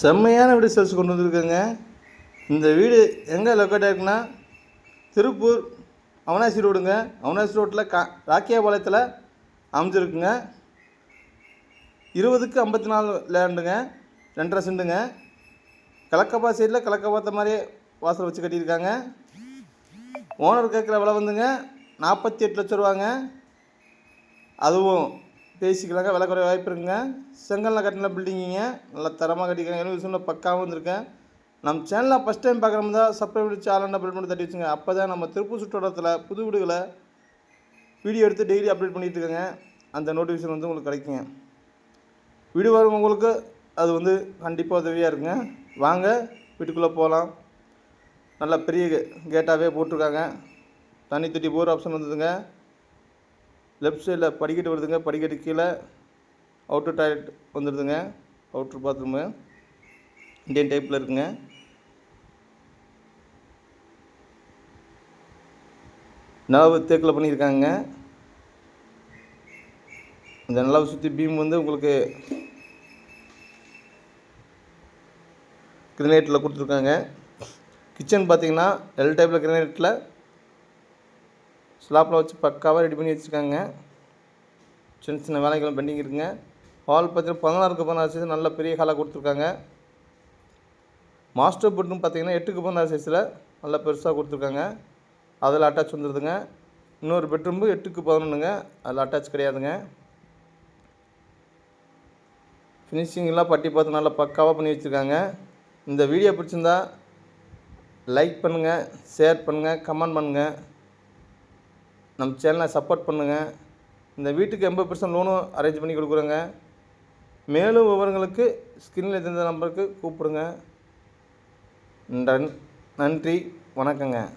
செம்மையான வீடு சேல்ஸ் கொண்டு வந்திருக்கேங்க. இந்த வீடு எங்கே லொக்கேட் ஆயிருக்குன்னா திருப்பூர் அவனாசி ரோடுங்க. அவனாசி ரோட்டில் கா ராக்கியாபாளையத்தில் அமைஞ்சிருக்குங்க. இருபதுக்கு ஐம்பத்தி நாலு லேண்டுங்க ரெண்டரை செண்டுங்க. கலக்கப்பா சைடில் கலக்கப்பாத்த மாதிரியே வாசல் வச்சு கட்டியிருக்காங்க. ஓனர் கேட்குற விலை வந்துங்க நாற்பத்தி எட்டு லட்ச ரூபாங்க. அதுவும் பேசிக்கலாங்க. விலை குறைய வாய்ப்பு இருக்குங்க. செங்கல்ல கட்டின பில்டிங்குங்க நல்லா தரமாக கட்டிக்கிறாங்க எனக்கு சொன்ன பக்காவும் வந்திருக்கேன் நம்ம சேனலில் ஃபஸ்ட் டைம் பார்க்குறோம் தான் சப்ஸ்கிரைப் பண்ணி சேனல் பில் பண்ணி தட்டி வச்சுங்க. அப்போ தான் நம்ம திருப்பூர் சுற்றுவட்டத்தில் புது வீடுகளை வீடியோ எடுத்து டெய்லி அப்டேட் பண்ணிகிட்டு இருக்கேங்க. அந்த நோட்டிஃபிகேஷன் வந்து உங்களுக்கு கிடைக்குங்க. வீடு வரும் உங்களுக்கு அது வந்து கண்டிப்பாக உதவியாக இருக்குங்க. வாங்க வீட்டுக்குள்ளே போகலாம். நல்லா பெரிய கேட்டாகவே போட்டிருக்காங்க. தண்ணி தொட்டி போர் ஆப்ஷன் வந்ததுங்க. லெஃப்ட் சைடில் படிக்கட்டு வருதுங்க. படிக்கட்டு கீழே அவுட்டர் டாய்லெட் வந்துடுதுங்க அவுட்ரு பாத்ரூமு இந்தியன் டைப்பில் இருக்குங்க. நிலவு தேக்கில் பண்ணியிருக்காங்க இந்த நிலவு சுற்றி பீம் வந்து உங்களுக்கு கிரனைட்டில் கொடுத்துருக்காங்க. கிச்சன் பார்த்தீங்கன்னா எல் டைப்பில் கிரனைட்டில் ஸ்லாப்பில் வச்சு பக்காவாக ரெடி பண்ணி வச்சுருக்காங்க. சின்ன சின்ன வேலைகளும் பெண்டிங் இருக்குங்க. ஹால் பார்த்தீங்கன்னா பதினாறுக்கு பதினாறு சைஸ் நல்ல பெரிய ஹாலாக கொடுத்துருக்காங்க. மாஸ்டர் பெட்ரூம் பார்த்தீங்கன்னா எட்டுக்கு பதினாறு சைஸில் நல்லா பெருசாக கொடுத்துருக்காங்க. அதில் அட்டாச் வந்துடுதுங்க இன்னொரு பெட்ரூம்பு எட்டுக்கு பதினொன்றுங்க அதில் அட்டாச் கிடையாதுங்க. ஃபினிஷிங்லாம் பட்டி பார்த்து நல்லா பக்காவாக பண்ணி வச்சுருக்காங்க. இந்த வீடியோ பிடிச்சிருந்தா லைக் பண்ணுங்கள் ஷேர் பண்ணுங்கள் கமெண்ட் பண்ணுங்கள் நம்ம சேனலை சப்போர்ட் பண்ணுங்கள் இந்த வீட்டுக்கு எண்பது பர்சன்ட் லோனும் அரேஞ்ச் பண்ணி கொடுக்குறோங்க. மேலும் விவரங்களுக்கு ஸ்கிரீனில் தெரிந்த நம்பருக்கு கூப்பிடுங்க. நன்- நன்றி. வணக்கங்க.